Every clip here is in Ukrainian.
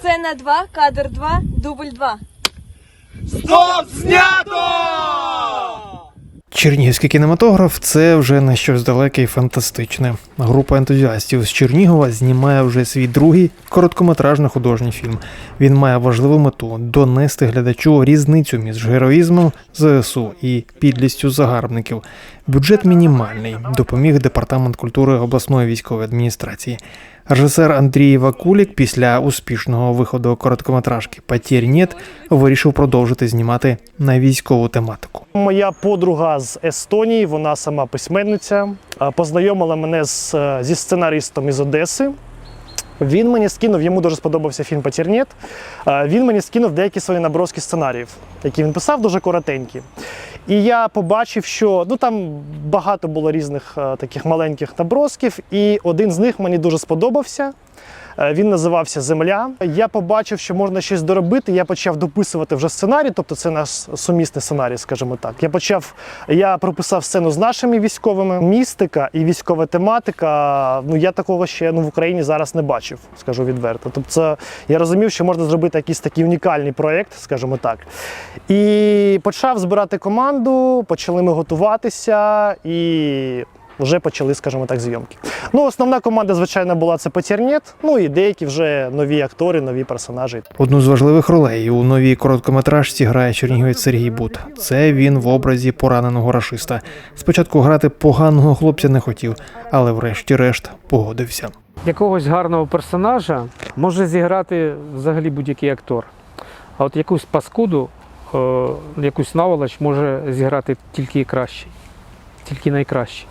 Сцена 2, кадр 2, дубль 2. Стоп! Знято! Чернігівський кінематограф це вже не щось далеке і фантастичне. Група ентузіастів з Чернігова знімає вже свій другий короткометражний художній фільм. Він має важливу мету донести глядачу різницю між героїзмом ЗСУ і підлістю загарбників. Бюджет мінімальний, допоміг департамент культури обласної військової адміністрації. Режисер Андрій Вакулік після успішного виходу короткометражки «Потєрь нет» вирішив продовжити знімати на військову тематику. Моя подруга з Естонії, вона сама письменниця, е, познайомила мене з, е, зі сценаристом із Одеси. Він мені скинув, йому дуже сподобався фільм Патернєт. Він мені скинув деякі свої наброски сценаріїв, які він писав, дуже коротенькі. І я побачив, що ну там багато було різних е, таких маленьких набросків, і один з них мені дуже сподобався. Е, Він називався Земля. Я побачив, що можна щось доробити. Я почав дописувати вже сценарій, тобто це наш сумісний сценарій, скажімо так. Я почав, я прописав сцену з нашими військовими. Містика і військова тематика. Ну я такого ще ну в Україні зараз не бачив, скажу відверто. Тобто, це, я розумів, що можна зробити якийсь такий унікальний проєкт, скажімо так. І почав збирати команду, почали ми готуватися і вже почали, скажімо так, зйомки. Ну, основна команда, звичайно, була це Потернєт, ну і деякі вже нові актори, нові персонажі. Одну з важливих ролей у новій короткометражці грає чернігівець Сергій Бут. Це він в образі пораненого рашиста. Спочатку грати поганого хлопця не хотів, але врешті-решт погодився. Якогось гарного персонажа може зіграти взагалі будь-який актор. А от якусь паскуду, якусь наволоч може зіграти тільки кращий. Тільки найкращий.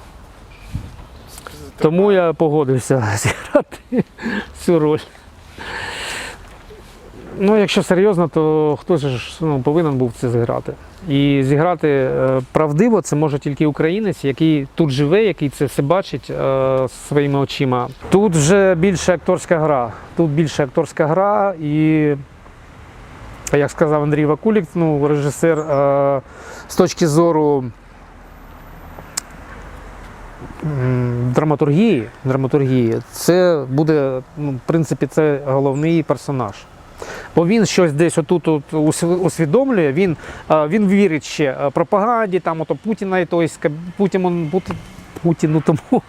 Тому я погодився зіграти цю роль. Ну, якщо серйозно, то хто ж ну, повинен був це зіграти. І зіграти е, правдиво це може тільки українець, який тут живе, який це все бачить е, своїми очима. Тут вже більше акторська гра. Тут більше акторська гра, і, як сказав Андрій Вакулік, ну, режисер, е, з точки зору драматургії, драматургії, це буде, ну, в принципі, це головний персонаж. Бо він щось десь отут от усвідомлює, він, е, він вірить ще е, пропаганді, там ото Путіна і Ска- Путіну, тому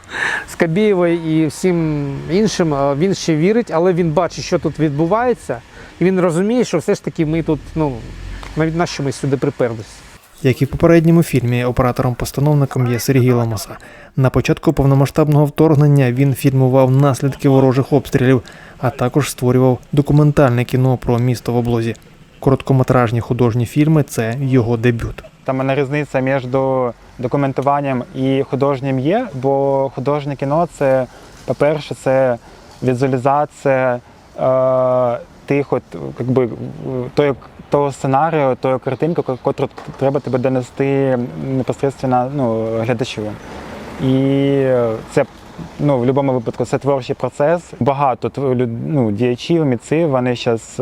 Скабєєвої і всім іншим. Він ще вірить, але він бачить, що тут відбувається, і він розуміє, що все ж таки ми тут, ну, навіть на що ми сюди приперлись. Як і в попередньому фільмі, оператором-постановником є Сергій Ламаса. На початку повномасштабного вторгнення він фільмував наслідки ворожих обстрілів, а також створював документальне кіно про місто в облозі. Короткометражні художні фільми це його дебют. Там мене різниця між документуванням і художнім є, бо художнє кіно це, по-перше, це візуалізація е, тих, от, якби, той, того сценарію, тої картинки, котру треба тебе донести непосередньо ну, глядачу. І це ну, в будь-якому випадку це творчий процес. Багато ну, діячів, митців, вони зараз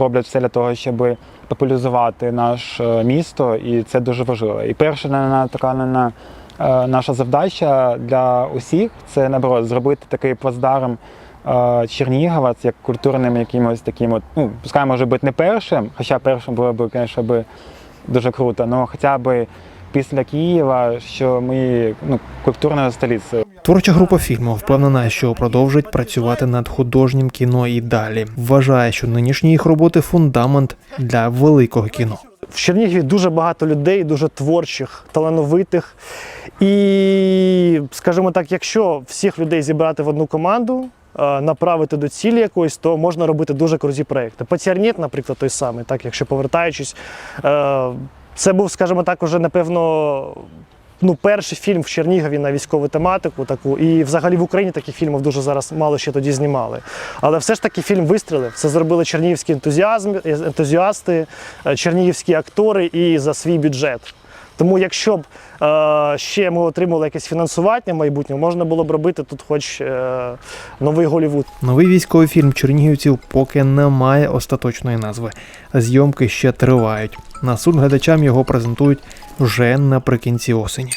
роблять все для того, щоб популяризувати наше місто, і це дуже важливо. І перша на, така на, наша завдача для усіх це наоборот зробити такий плацдарм е, Чернігова, як культурним якимось таким, от, ну, пускай може бути не першим, хоча першим було б, звісно, дуже круто, але хоча б після Києва, що ми ну, культурною столицею. Творча група фільму впевнена, що продовжить працювати над художнім кіно і далі. Вважає, що нинішні їх роботи фундамент для великого кіно. В Чернігові дуже багато людей, дуже творчих, талановитих. І, скажімо так, якщо всіх людей зібрати в одну команду, е, направити до цілі якоїсь, то можна робити дуже круті проекти. Паціарніт, наприклад, той самий, так, якщо повертаючись, е, це був, скажімо так, уже напевно. Ну, перший фільм в Чернігові на військову тематику таку, і взагалі в Україні таких фільмів дуже зараз мало ще тоді знімали. Але все ж таки фільм вистрілив. Це зробили чернігівські ентузіазм, ентузіасти, е, чернігівські актори і за свій бюджет. Тому, якщо б е, ще ми отримали якесь фінансування в майбутньому, можна було б робити тут хоч е, новий Голівуд. Новий військовий фільм чернігівців поки не має остаточної назви. Зйомки ще тривають. На суд глядачам його презентують вже наприкінці осені.